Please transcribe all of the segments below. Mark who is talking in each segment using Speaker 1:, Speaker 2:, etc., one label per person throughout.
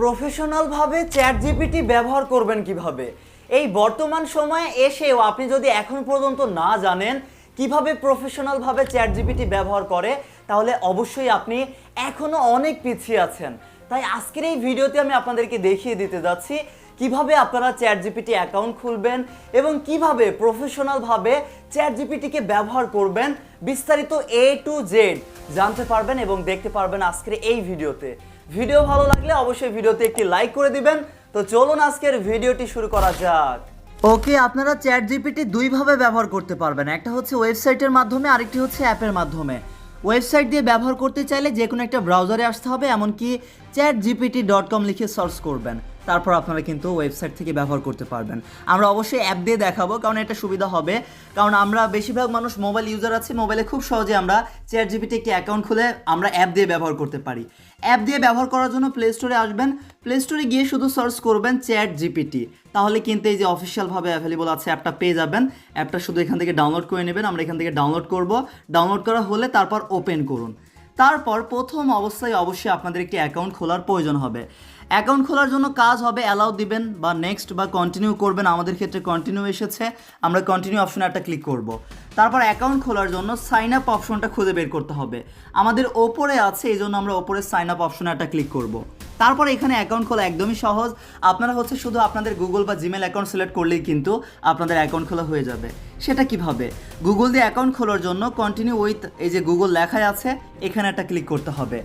Speaker 1: প্রফেশনালভাবে chat GPT ব্যবহার করবেন কীভাবে? এই বর্তমান সময়ে এসেও আপনি যদি এখন পর্যন্ত না জানেন কীভাবে প্রফেশনালভাবে চ্যাট জিপিটি ব্যবহার করে, তাহলে অবশ্যই আপনি এখনও অনেক পিছিয়ে আছেন। তাই আজকের এই ভিডিওতে আমি আপনাদেরকে দেখিয়ে দিতে যাচ্ছি কীভাবে আপনারা চ্যাট জিপিটি অ্যাকাউন্ট খুলবেন এবং কীভাবে প্রফেশনালভাবে চ্যাট জিপিটিকে ব্যবহার করবেন, বিস্তারিত এ টু জেড জানতে পারবেন এবং দেখতে পারবেন আজকের এই ভিডিওতে। ভিডিও ভালো লাগলে অবশ্যই ভিডিওতে একটি লাইক করে দিবেন। তো চলুন আজকের ভিডিওটি শুরু করা যাক। ওকে, আপনারা চ্যাট জিপিটি দুইভাবে ব্যবহার করতে পারবেন। একটা হচ্ছে ওয়েবসাইটের মাধ্যমে, আরেকটি হচ্ছে অ্যাপের মাধ্যমে। ওয়েবসাইট দিয়ে ব্যবহার করতে চাইলে যে কোনো একটা ব্রাউজারে আসতে হবে, এমনকি চ্যাট জিপিটি ডট কম লিখে সার্চ করবেন। তারপর আপনারা কিন্তু ওয়েবসাইট থেকে ব্যবহার করতে পারবেন। আমরা অবশ্যই অ্যাপ দিয়ে দেখাবো, কারণ এটা সুবিধা হবে। কারণ আমরা বেশিরভাগ মানুষ মোবাইল ইউজার আছে মোবাইলে খুব সহজে আমরা চ্যাট জিপিটি একটি অ্যাকাউন্ট খুলে আমরা অ্যাপ দিয়ে ব্যবহার করতে পারি। অ্যাপ দিয়ে ব্যবহার করার জন্য প্লে স্টোরে আসবেন। প্লে স্টোরে গিয়ে শুধু সার্চ করবেন চ্যাট জিপিটি তাহলে কিন্তু এই যে অফিসিয়ালভাবে অ্যাভেলেবল আছে অ্যাপটা পেয়ে যাবেন। অ্যাপটা শুধু এখান থেকে ডাউনলোড করে নেবেন। আমরা এখান থেকে ডাউনলোড করব। ডাউনলোড করা হলে তারপর ওপেন করুন। তারপর প্রথম অবস্থায় অবশ্যই আপনাদের একটি অ্যাকাউন্ট খোলার প্রয়োজন হবে। অ্যাকাউন্ট খোলার জন্য কাজ হবে অ্যালাউ দিবেন বা নেক্সট বা কন্টিনিউ করবেন, আমাদের ক্ষেত্রে কন্টিনিউ এসেছে। আমরা কন্টিনিউ অপশনে একটা ক্লিক করব। তারপর অ্যাকাউন্ট খোলার জন্য সাইন আপ অপশনটা খুঁজে বের করতে হবে। আমাদের ওপরে আছে এই জন্য আমরা ওপরে সাইন আপ অপশনে একটা ক্লিক করব। তারপর এখানে অ্যাকাউন্ট খোলা একদমই সহজ। আপনারা হচ্ছে শুধু আপনাদের গুগল বা জিমেল অ্যাকাউন্ট সিলেক্ট করলেই কিন্তু আপনাদের অ্যাকাউন্ট খোলা হয়ে যাবে। সেটা কীভাবে? গুগল দিয়ে অ্যাকাউন্ট খোলার জন্য কন্টিনিউ উইথ এই যে গুগল লেখায় আছে, এখানে একটা ক্লিক করতে হবে।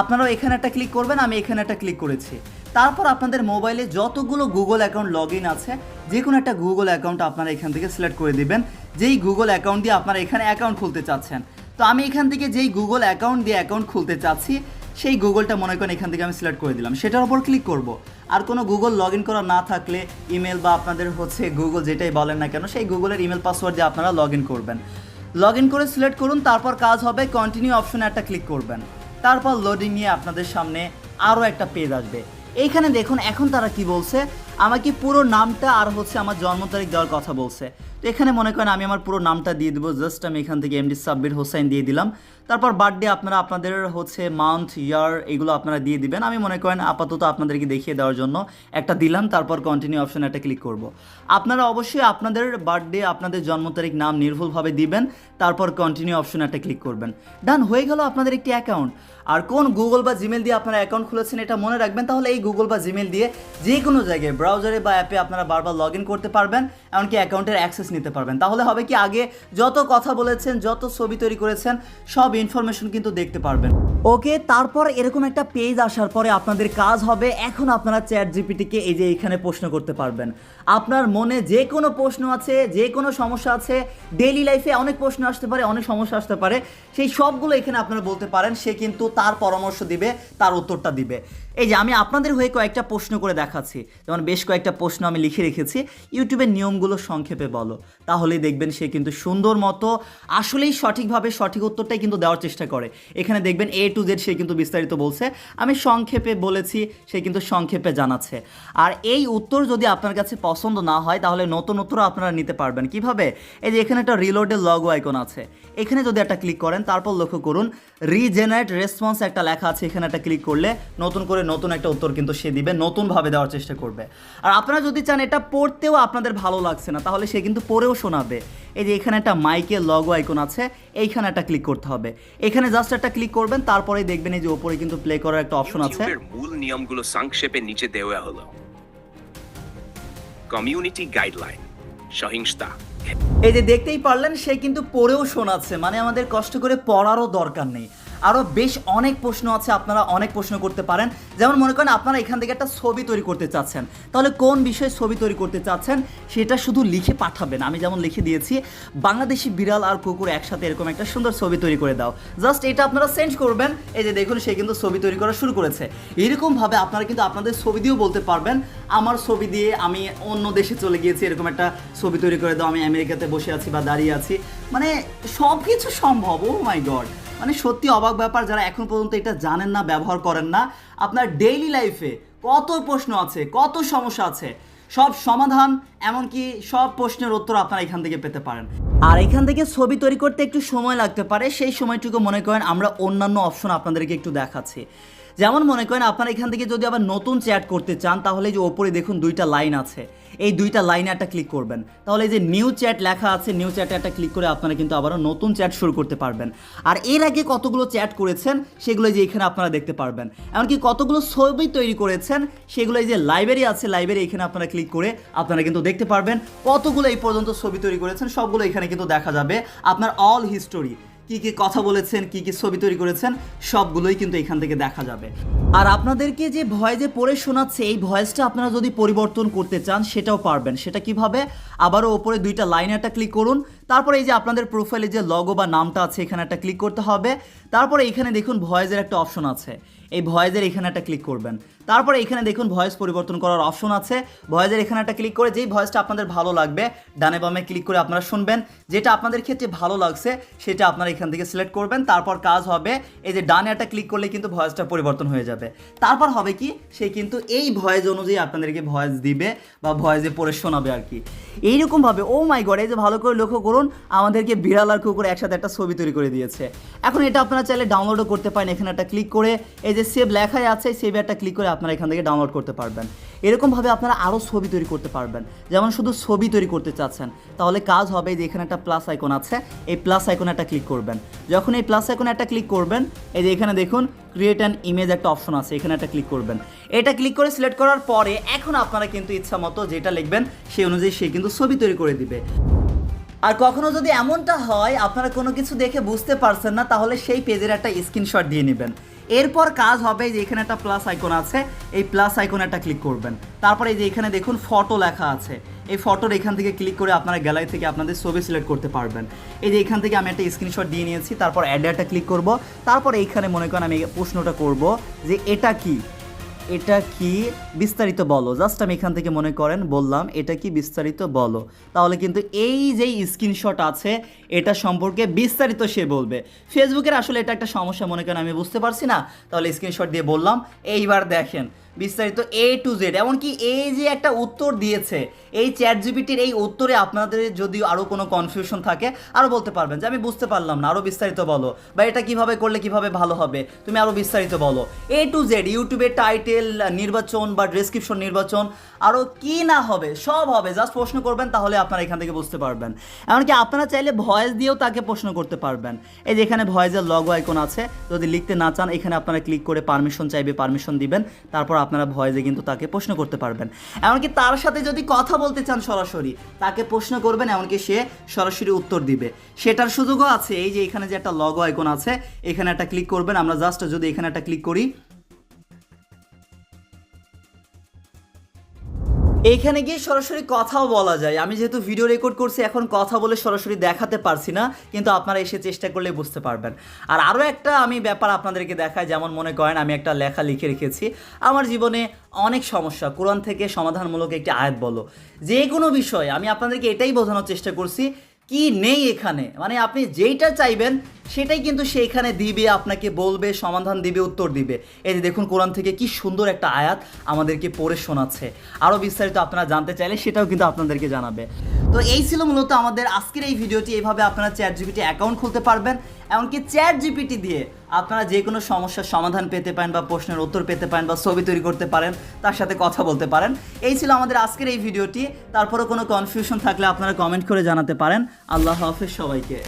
Speaker 1: আপনারাও এখানে একটা ক্লিক করবেন, আমি এখানে একটা ক্লিক করেছি। তারপর আপনাদের মোবাইলে যতগুলো গুগল অ্যাকাউন্ট লগ ইন আছে যে কোনো একটা গুগল অ্যাকাউন্ট আপনারা এখান থেকে সিলেক্ট করে দিবেন। যেই গুগল অ্যাকাউন্ট দিয়ে আপনারা এখানে অ্যাকাউন্ট খুলতে চাচ্ছেন। তো আমি এখান থেকে যেই গুগল অ্যাকাউন্ট দিয়ে অ্যাকাউন্ট খুলতে চাচ্ছি, সেই গুগলটা মনে করেন এখান থেকে আমি সিলেক্ট করে দিলাম। সেটার উপর ক্লিক করব। আর কোনো গুগল লগ ইন করা না থাকলে ইমেল বা আপনাদের হচ্ছে গুগল যেটাই বলেন না কেন, সেই গুগলের ইমেল পাসওয়ার্ড দিয়ে আপনারা লগ ইন করবেন। লগ ইন করে সিলেক্ট করুন, তারপর কাজ হবে কন্টিনিউ অপশনে একটা ক্লিক করবেন। তারপর লোডিং নিয়ে আপনাদের সামনে আরও একটা পেজ আসবে। এইখানে দেখুন এখন তারা কি বলছে? আমাকে পুরো নামটা আর হচ্ছে আমার জন্ম তারিখ দেওয়ার কথা বলছে। তো এখানে মনে করেন আমি আমার পুরো নামটা দিয়ে দেবো জাস্ট আমি এখান থেকে এমডি সাব্বির হোসেন দিয়ে দিলাম। তারপর বার্থডে আপনারা আপনাদের হচ্ছে মান্থ ইয়ার এগুলো আপনারা দিয়ে দিবেন। আমি মনে করেন আপাতত আপনাদেরকে দেখিয়ে দেওয়ার জন্য একটা দিলাম, তারপর কন্টিনিউ অপশন একটা ক্লিক করব। আপনারা অবশ্যই আপনাদের বার্থডে আপনাদের জন্ম তারিখ, নাম নির্ভুলভাবে দিবেন, তারপর কন্টিনিউ অপশন একটা ক্লিক করবেন। ডান হয়ে গেল আপনাদের একটি অ্যাকাউন্ট আর কোন গুগল বা জিমেল দিয়ে আপনারা অ্যাকাউন্ট খুলেছেন এটা মনে রাখবেন, তাহলে এই গুগল বা জিমেল দিয়ে যে কোনো জায়গায় ব্রাউজারে বা অ্যাপে আপনারা বারবার লগ ইন করতে পারবেন, এমনকি অ্যাকাউন্টের অ্যাক্সেস নিতে পারবেন। তাহলে হবে কি আগে যত কথা বলেছেন, যত ছবি তৈরি করেছেন, সব ইনফরমেশন কিন্তু দেখতে পারবেন। ওকে তারপর এরকম একটা পেজ আসার পরে আপনাদের কাজ হবে, এখন আপনারা চ্যাট জিপিটিকে এই যে এখানে প্রশ্ন করতে পারবেন। আপনার মনে যে কোনো প্রশ্ন আছে, যে কোনো সমস্যা আছে ডেইলি লাইফে অনেক প্রশ্ন আসতে পারে, অনেক সমস্যা আসতে পারে, সেই সবগুলো এখানে আপনারা বলতে পারেন, সে কিন্তু তার পরামর্শ দিবে, তার উত্তরটা দিবে। এই যে আমি আপনাদের হয়ে কয়েকটা প্রশ্ন করে দেখাচ্ছি। যেমন বেশ কয়েকটা প্রশ্ন আমি লিখে রেখেছি। ইউটিউবের নিয়মগুলো সংক্ষেপে বলো। তাহলেই দেখবেন সে কিন্তু সুন্দর মতো আসলেই সঠিকভাবে সঠিক উত্তরটাই কিন্তু দেওয়ার চেষ্টা করে। এখানে দেখবেন এ টু জেড সে কিন্তু বিস্তারিত বলছে। আমি সংক্ষেপে বলেছি, সে কিন্তু সংক্ষেপে জানাচ্ছে। আর এই উত্তর যদি আপনার কাছে পছন্দ না হয়, তাহলে নতুন উত্তরও আপনারা নিতে পারবেন। কীভাবে? এই যে এখানে একটা রিলোডের লগো আইকন আছে। এখানে যদি একটা ক্লিক করেন, তারপর লক্ষ্য করুন রিজেনারেট রেসপন্স একটা লেখা আছে। এখানে একটা ক্লিক করলে নতুন করে নতুন একটা উত্তর কিন্তু সে দিবে, নতুনভাবে দেওয়ার চেষ্টা করবে। আর আপনারা যদি চান এটা পড়তেও আপনাদের ভালো লাগছে না তাহলে সে কিন্তু পড়েও শোনাবে। এই যে এখানে একটা মাইকের লগো আইকন আছে এইখানে একটা ক্লিক করতে হবে। এখানে জাস্ট একটা ক্লিক করবেন তারপরেই দেখবেন এই যে ওপরে কিন্তু প্লে করার একটা অপশন আছে।
Speaker 2: মূল নিয়মগুলো সংক্ষেপে নিচে দেওয়া হলো। কমিউনিটি গাইডলাইন সহিংসতা।
Speaker 1: এই যে দেখতেই পারলেন সে কিন্তু পড়েও শোনাচ্ছে মানে আমাদের কষ্ট করে পড়ারও দরকার নেই। আরও বেশ অনেক প্রশ্ন আছে, আপনারা অনেক প্রশ্ন করতে পারেন। যেমন মনে করেন আপনারা এখান থেকে একটা ছবি তৈরি করতে চাচ্ছেন। তাহলে কোন বিষয়ে ছবি তৈরি করতে চাচ্ছেন সেটা শুধু লিখে পাঠাবেন। আমি যেমন লিখে দিয়েছি, বাংলাদেশি বিড়াল আর কুকুর একসাথে এরকম একটা সুন্দর ছবি তৈরি করে দাও। জাস্ট এটা আপনারা সেন্ড করবেন, এই যে দেখুন সে কিন্তু ছবি তৈরি করা শুরু করেছে। এরকমভাবে আপনারা কিন্তু আপনাদের ছবি দিয়েও বলতে পারবেন, আমার ছবি দিয়ে আমি অন্য দেশে চলে গিয়েছি, এরকম একটা ছবি তৈরি করে দাও, আমি আমেরিকাতে বসে আছি বা দাঁড়িয়ে আছি। মানে সব কিছু সম্ভব ও মাই গড মানে সত্যি অবাক ব্যাপার যারা এখন পর্যন্ত এটা জানেন না, ব্যবহার করেন না। আপনার ডেইলি লাইফে কত প্রশ্ন আছে, কত সমস্যা আছে, সব সমাধান, এমনকি সব প্রশ্নের উত্তর আপনারা এখান থেকে পেতে পারেন। আর এখান থেকে ছবি তৈরি করতে একটু সময় লাগতে পারে, সেই সময়টুকু মনে করেন আমরা অন্যান্য অপশন আপনাদেরকে একটু দেখাচ্ছি। যেমন মনে করেন আপনারা এখান থেকে যদি আবার নতুন চ্যাট করতে চান, তাহলে যে ওপরে দেখুন দুইটা লাইন আছে। এই দুইটা লাইনে একটা ক্লিক করবেন। তাহলে এই যে নিউ চ্যাট লেখা আছে নিউ চ্যাটে একটা ক্লিক করে আপনারা কিন্তু আবারও নতুন চ্যাট শুরু করতে পারবেন। আর এর আগে কতগুলো চ্যাট করেছেন, সেগুলো যে এখানে আপনারা দেখতে পারবেন। এমনকি কতগুলো ছবি তৈরি করেছেন, সেগুলো যে লাইব্রেরি আছে লাইব্রেরি এখানে আপনারা ক্লিক করে আপনারা কিন্তু দেখতে পারবেন। কতগুলো এই পর্যন্ত ছবি তৈরি করেছেন, সবগুলো এখানে কিন্তু দেখা যাবে। আপনার অল হিস্টোরি কি কি কথা বলেছেন, কি কি ছবি তৈরি করেছেন, সবগুলোই কিন্তু এখান থেকে দেখা যাবে। আর আপনাদেরকে যে ভয় যে পড়ে শোনাচ্ছে, এই ভয়েসটা আপনারা যদি পরিবর্তন করতে চান, সেটাও পারবেন। সেটা কীভাবে? আবারও ওপরে দুইটা লাইন একটা ক্লিক করুন। তারপরে এই যে আপনাদের প্রোফাইলে যে লগো বা নামটা আছে, এখানে একটা ক্লিক করতে হবে। তারপরে এখানে দেখুন ভয়েসের একটা অপশন আছে। এই ভয়েসের এখানে একটা ক্লিক করবেন। তারপরে এখানে দেখুন ভয়েস পরিবর্তন করার অপশন আছে। ভয়েসের এখানে একটা ক্লিক করে যেই ভয়েসটা আপনাদের ভালো লাগবে, ডানে বামে ক্লিক করে আপনারা শুনবেন। যেটা আপনাদের ক্ষেত্রে ভালো লাগছে, সেটা আপনারা এখান থেকে সিলেক্ট করবেন। তারপর কাজ হবে, এই যে ডানে একটা ক্লিক করলে কিন্তু ভয়েসটা পরিবর্তন হয়ে যাবে। তারপর হবে কি, সে কিন্তু এই ভয়েস অনুযায়ী আপনাদেরকে ভয়েস দিবে বা ভয়েসে পড়ে শোনাবে আর কি। এইরকমভাবে ও মাই গড এই যে ভালো করে লক্ষ্য করুন, আমাদেরকে বিড়াল আর কুকুর একসাথে একটা ছবি তৈরি করে দিয়েছে। এখন এটা আপনারা চাইলে ডাউনলোডও করতে পারেন, এখানে একটা ক্লিক করে। এই যে সেভ লেখাই আছে সেভ একটা ক্লিক করে আপনারা এখান থেকে ডাউনলোড করতে পারবেন। এরকমভাবে আপনারা আরও ছবি তৈরি করতে পারবেন। যেমন শুধু ছবি তৈরি করতে চাচ্ছেন, তাহলে কাজ হবে যে এখানে একটা প্লাস আইকন আছে, এই প্লাস আইকনে একটা ক্লিক করবেন। যখন এই প্লাস আইকনে একটা ক্লিক করবেন, এই যে এখানে দেখুন ক্রিয়েট অ্যান ইমেজ একটা অপশন আছে, এখানে একটা ক্লিক করবেন। এটা ক্লিক করে সিলেক্ট করার পরে, এখন আপনারা কিন্তু ইচ্ছা মতো যেটা লিখবেন, সেই অনুযায়ী সে কিন্তু ছবি তৈরি করে দিবে। আর কখনো যদি এমনটা হয়, আপনারা কোনো কিছু দেখে বুঝতে পারছেন না, তাহলে সেই পেজের একটা স্ক্রিনশট দিয়ে নেবেন। এরপর কাজ হবে যে এখানে একটা প্লাস আইকন আছে, এই প্লাস আইকনে একটা ক্লিক করবেন। তারপরে এই যে এখানে দেখুন ফটো লেখা আছে। এই ফটোর এখান থেকে ক্লিক করে আপনারা গ্যালারি থেকে আপনাদের ছবি সিলেক্ট করতে পারবেন। এই যে এখান থেকে আমি একটা স্ক্রিনশট দিয়ে নিয়েছি, তারপর অ্যাডে একটা ক্লিক করব। তারপর এইখানে মনে করেন আমি প্রশ্নটা করব যে এটা কি? এটা কি? বিস্তারিত বলো। জাস্ট আমি এখান থেকে মনে করেন, বললাম, এটা কি বিস্তারিত বলো। তাহলে কিন্তু এই যে স্ক্রিনশট আছে, এটা সম্পর্কে বিস্তারিত সে বলবে। ফেসবুকের আসলে এটা একটা সমস্যা, মনে করেন, আমি বুঝতে পারছি না। তাহলে স্ক্রিনশট দিয়ে বললাম। এইবার দেখেন বিস্তারিত এ টু জেড এমনকি এই যে একটা উত্তর দিয়েছে, এই চ্যাট জিপিটির এই উত্তরে আপনাদের যদি আরও কোনো কনফিউশন থাকে আরও বলতে পারবেন যে আমি বুঝতে পারলাম না আরও বিস্তারিত বলো। বা এটা কীভাবে করলে কীভাবে ভালো হবে, তুমি আরও বিস্তারিত বলো। এ টু জেড ইউটিউবের টাইটেল নির্বাচন বা ডেসক্রিপশন নির্বাচন আরও কি না হবে, সব হবে জাস্ট প্রশ্ন করবেন, তাহলে আপনারা এখান থেকে বুঝতে পারবেন। এমনকি আপনারা চাইলে ভয়েস দিয়েও তাকে প্রশ্ন করতে পারবেন। এই যে এখানে ভয়েসের লগ আইকন আছে, যদি লিখতে না চান, এখানে আপনারা ক্লিক করে পারমিশন চাইবে পারমিশন দিবেন, তারপর আপনারা ভয়েজে কিন্তু তাকে প্রশ্ন করতে পারবেন। এমনকি তার সাথে যদি কথা বলতে চান সরাসরি, তাকে প্রশ্ন করবেন, এমনকি সে সরাসরি উত্তর দিবে। সেটার সুযোগও আছে, এই যে এখানে যে একটা লগ আইকন আছে, এখানে একটা ক্লিক করবেন। আমরা জাস্ট যদি এখানে একটা ক্লিক করি এইখানে গিয়ে সরাসরি কথাও বলা যায়। আমি যেহেতু ভিডিও রেকর্ড করছি, এখন কথা বলে সরাসরি দেখাতে পারছি না, কিন্তু আপনারা এসে চেষ্টা করলে বুঝতে পারবেন। আর আরও একটা আমি ব্যাপার আপনাদেরকে দেখাই, যেমন মনে করেন আমি একটা লেখা লিখে রেখেছি। আমার জীবনে অনেক সমস্যা, কোরআন থেকে সমাধানমূলক একটি আয়াত বলো। যে কোনো বিষয়, আমি আপনাদেরকে এটাই বোঝানোর চেষ্টা করছি, কি নেই এখানে? মানে আপনি যেইটা চাইবেন সেটাই কিন্তু সেইখানে দিবে, আপনাকে বলবে, সমাধান দিবে, উত্তর দিবে। এই যে দেখুন, কোরআন থেকে কি সুন্দর একটা আয়াত আমাদেরকে পড়ে শোনাচ্ছে। আরও বিস্তারিত আপনারা জানতে চাইলে সেটাও কিন্তু আপনাদেরকে জানাবে। তো এই ছিল মূলত আমাদের আজকের এই ভিডিওটি। এইভাবে আপনারা চ্যাট জিপিটি অ্যাকাউন্ট খুলতে পারবেন, এমনকি চ্যাট জিপিটি দিয়ে আপনারা যে কোনো সমস্যার সমাধান পেতে পারেন বা প্রশ্নের উত্তর পেতে পারেন বা ছবি তৈরি করতে পারেন, তার সাথে কথা বলতে পারেন। এই ছিল আমাদের আজকের এই ভিডিওটি। তারপরে কোনো কনফিউশন থাকলে আপনারা কমেন্ট করে জানাতে পারেন। আল্লাহ হাফেজ সবাইকে।